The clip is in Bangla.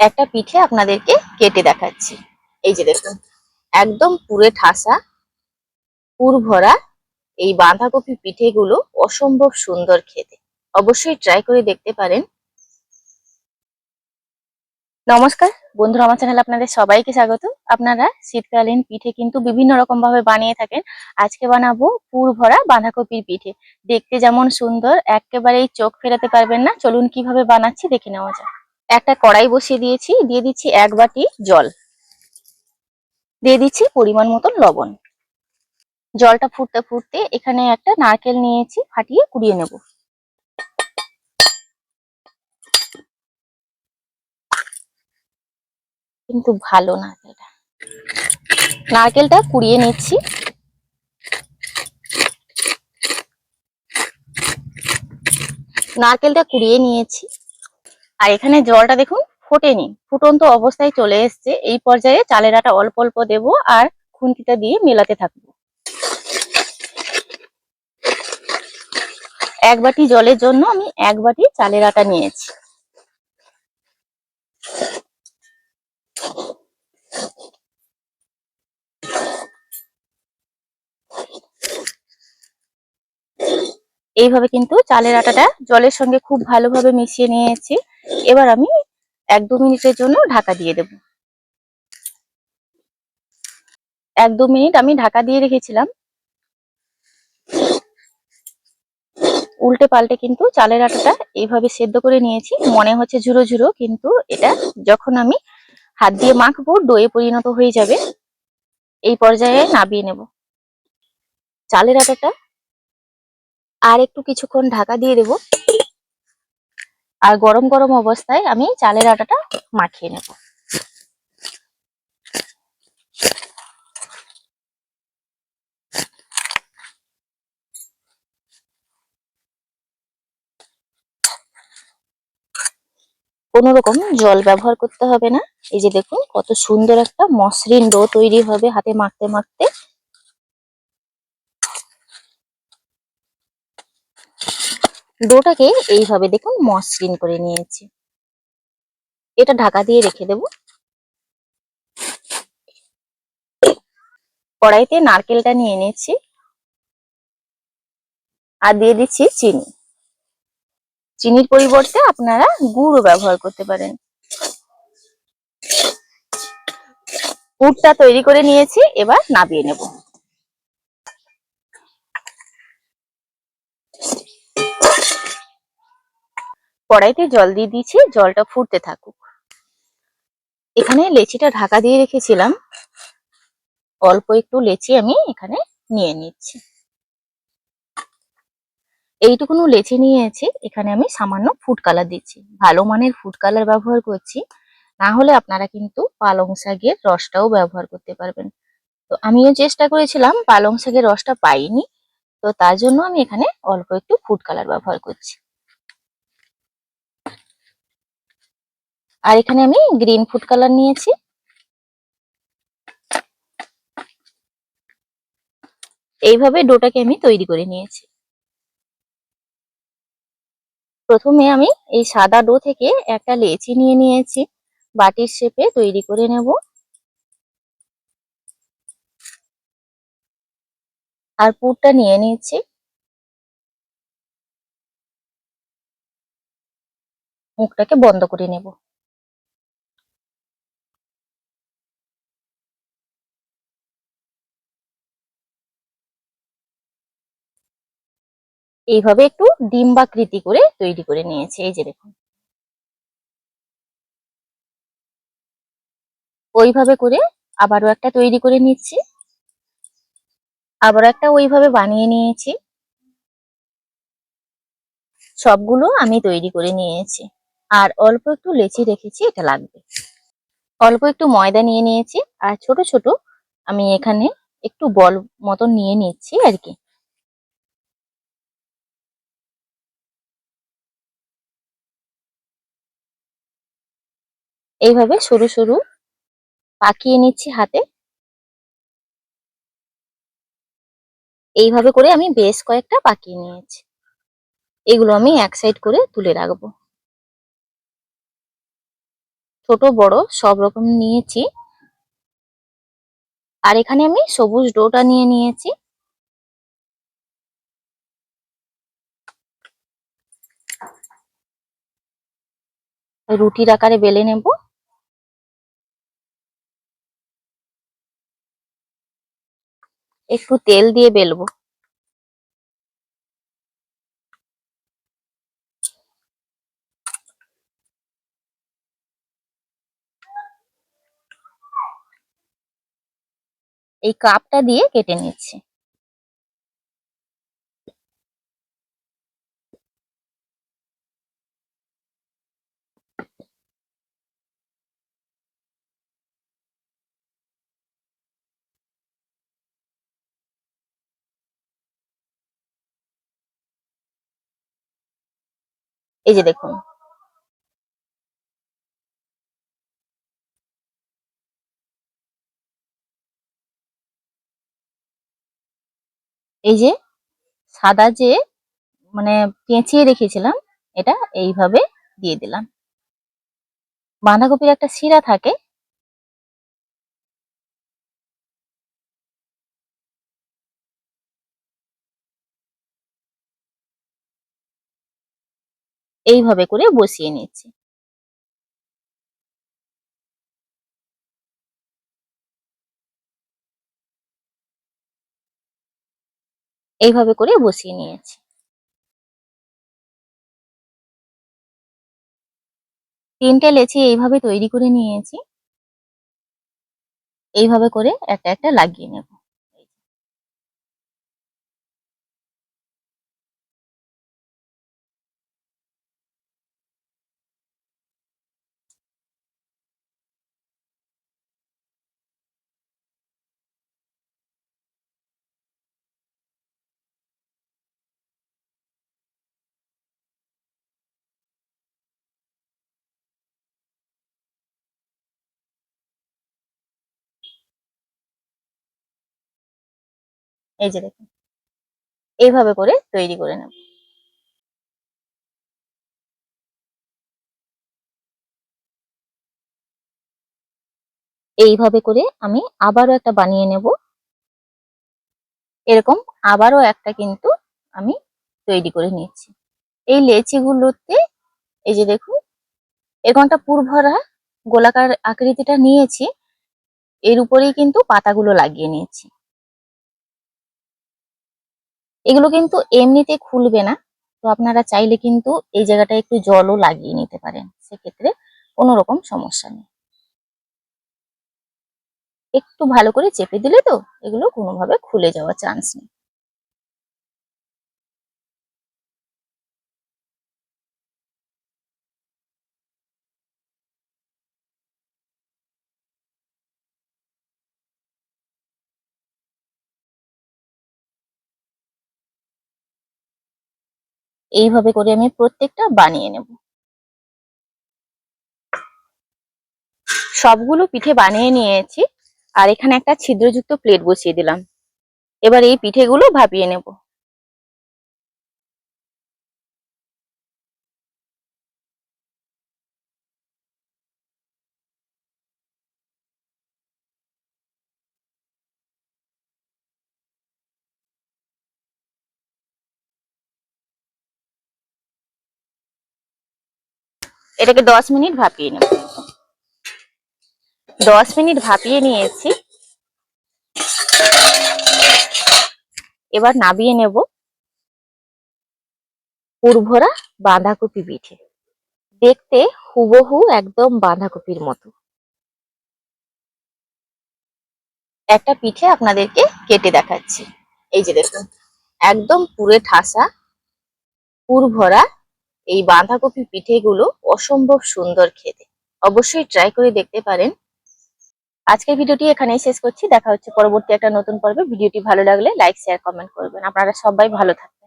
একটা পিঠে আপনাদেরকে কেটে দেখাচ্ছি। এই যে দেখুন, একদম পুরে ঠাসা, পুর ভরা এই বাঁধাকপি পিঠেগুলো অসম্ভব সুন্দর খেতে। অবশ্যই ট্রাই করে দেখতে পারেন। নমস্কার, বন্ধুরা, আমার চ্যানেলে আপনাদের সবাইকে স্বাগত। আপনারা শীতকালীন পিঠে কিন্তু বিভিন্ন রকম ভাবে বানিয়ে থাকেন। আজকে বানাবো পুর ভরা বাঁধাকপির পিঠে। দেখতে যেমন সুন্দর, একেবারেই চোখ ফেরাতে পারবেন না। চলুন কীভাবে বানাচ্ছি দেখে নেওয়া যাক। একটা কড়াই বসিয়ে দিয়েছি, দিয়ে দিচ্ছি এক বাটি জল। দিয়ে দিচ্ছি পরিমাণ মতন লবণ। জলটা ফুটতে ফুটতে এখানে একটা নারকেল নিয়েছি, ফাটিয়ে কুড়িয়ে নেব। কিন্তু ভালো নারকেলটা। নারকেলটা কুড়িয়ে নিচ্ছি। নারকেলটা কুড়িয়ে নিয়েছি। আর এখানে জলটা দেখুন ফোটেনি, ফুটন্ত অবস্থায় চলে এসছে। এই পর্যায়ে চালের আটা অল্প অল্প দেবো আর খুন্তিটা দিয়ে মেলাতে থাকব। এক বাটি জলের জন্য আমি এক বাটি চালের আটা নিয়েছি। এইভাবে কিন্তু চালের আটাটা জলের সঙ্গে খুব ভালোভাবে মিশিয়ে নিয়েছি। এবার আমি এক দু মিনিটের জন্য ঢাকা দিয়ে দেব। এক দু মিনিট আমি ঢাকা দিয়ে রেখেছিলাম। উল্টে পাল্টে কিন্তু চালের আটাটা এইভাবে সেদ্ধ করে নিয়েছি। মনে হচ্ছে ঝুরো ঝুরো, কিন্তু এটা যখন আমি হাত দিয়ে মাখবো ডোয়ে পরিণত হয়ে যাবে। এই পর্যায়ে নাবিয়ে নেব। চালের আটাটা আর একটু কিছুক্ষণ ঢাকা দিয়ে দেব। আর গরম গরম অবস্থায় আমি চালের আটাটা মাখিয়ে নেব। কোনো রকম জল ব্যবহার করতে হবে না। এই যে দেখুন, কত সুন্দর একটা মসৃণ ডো তৈরি হবে হাতে মাখতে মাখতে। ডোটাকে এইভাবে দেখুন মসৃণ করে নিয়েছি। এটা ঢাকা দিয়ে রেখে দেব। কড়াইতে নারকেলটা নিয়ে নিয়েছি আর দিয়ে দিচ্ছি চিনি। চিনির পরিবর্তে আপনারা গুড়ও ব্যবহার করতে পারেন। পুরটা তৈরি করে নিয়েছি, এবার নাবিয়ে নেব। কড়াইতে জল দিয়ে দিয়েছি, জলটা ফুটতে থাকুক। এখানে লেচিটা ঢাকা দিয়ে রেখেছিলাম। অল্প একটু লেচি আমি এখানে নিয়ে নিচ্ছি। এইটুকুনো লেচি নিয়েছি, এখানে আমি সামান্য ফুড কালার দিচ্ছি। ভালো মানের ফুড কালার ব্যবহার করছি, না হলে আপনারা কিন্তু পালং শাকের রসটাও ব্যবহার করতে পারবেন। তো আমিও চেষ্টা করেছিলাম, পালং শাকের রসটা পাইনি, তো তার জন্য আমি এখানে অল্প একটু ফুড কালার ব্যবহার করছি। আর এখানে আমি গ্রিন ফুড কালার নিয়েছি। এইভাবে ডোটাকে আমি তৈরি করে নিয়েছি। প্রথমে আমি এই সাদা ডো থেকে একটা লেচি নিয়ে নিয়েছি। বাটির শেপে তৈরি করে নেব। আর পুরটা নিয়ে নিয়েছি। মুখটাকে বন্ধ করে নেব। এইভাবে একটু ডিম্বাকৃতি করে তৈরি করে নিয়েছি। এই যে দেখুন। ওইভাবে করে আবারও একটা তৈরি করে নিচ্ছি। আবার একটা ওইভাবে বানিয়ে নিয়েছি। সবগুলো আমি তৈরি করে নিয়েছি। আর অল্প একটু লেচি রেখেছি, এটা লাগবে। অল্প একটু ময়দা নিয়ে নিয়েছি। আর ছোট ছোট আমি এখানে একটু বল মতন নিয়ে নিচ্ছি আর কি। এইভাবে সরু সরু পাকিয়ে নিচ্ছি হাতে। এইভাবে করে আমি বেশ কয়েকটা পাকিয়ে নিয়েছি। এগুলো আমি এক সাইড করে তুলে রাখব। ছোট, বড় সব রকম নিয়েছি। আর এখানে আমি সবুজ ডোটা নিয়ে নিয়েছি। রুটির আকারে বেলে নেব। একটু তেল দিয়ে বেলবো। এই কাপটা দিয়ে কেটে নিচ্ছি। এই যে দেখুন। এই যে সাদা যে মানে পেঁচিয়ে রেখেছিলাম, এটা এইভাবে দিয়ে দিলাম। বাঁধাকপির একটা শিরা থাকে এইভাবে করে বসিয়ে নিচ্ছি। এইভাবে করে বসিয়ে নিয়েছি। তিনটে লেচি এইভাবে তৈরি করে নিয়েছি। এইভাবে করে একটা একটা লাগিয়ে নেব। এই যে দেখুন। এইভাবে করে তৈরি করে নেব। এইভাবে করে আমি আবারও একটা বানিয়ে নেব। এরকম আবারও একটা কিন্তু আমি তৈরি করে নিচ্ছি। এই লেচিগুলোতে এই যে দেখুন এরকমটা পুরভরা গোলাকার আকৃতিটা নিয়েছি, এর উপরেই কিন্তু পাতাগুলো লাগিয়ে নিয়েছি। এগুলো কিন্তু এমনিতে খুলবে না। তো আপনারা চাইলে কিন্তু এই জায়গাটা একটু জলও লাগিয়ে নিতে পারেন। সেক্ষেত্রে কোনো রকম সমস্যা নেই। একটু ভালো করে চেপে দিলে তো এগুলো কোনোভাবে খুলে যাওয়ার চান্স নেই। এইভাবে করে আমি প্রত্যেকটা বানিয়ে নেব। সবগুলো পিঠে বানিয়ে নিয়েছি, আর এখানে একটা ছিদ্রযুক্ত প্লেট বসিয়ে দিলাম। এবার এই পিঠেগুলো ভাপিয়ে নেব। এটাকে দশ মিনিট ভাপিয়ে নেব। দশ মিনিট ভাপিয়ে নিয়েছি। এবার নাবিয়ে নেব পুরভরা বাঁধাকপি পিঠে। দেখতে হুবহু একদম বাঁধাকপির মতো। একটা পিঠে আপনাদেরকে কেটে দেখাচ্ছি। এই যে দেখুন, একদম পুরে ঠাসা পুর ভরা এই বাঁধাকপি পিঠেগুলো অসম্ভব সুন্দর খেতে। অবশ্যই ট্রাই করে দেখতে পারেন। আজকের ভিডিওটি এখানেই শেষ করছি। দেখা হচ্ছে পরবর্তী একটা নতুন পর্বে। ভিডিওটি ভালো লাগলে লাইক শেয়ার কমেন্ট করবেন। আপনারা সবাই ভালো থাকবেন।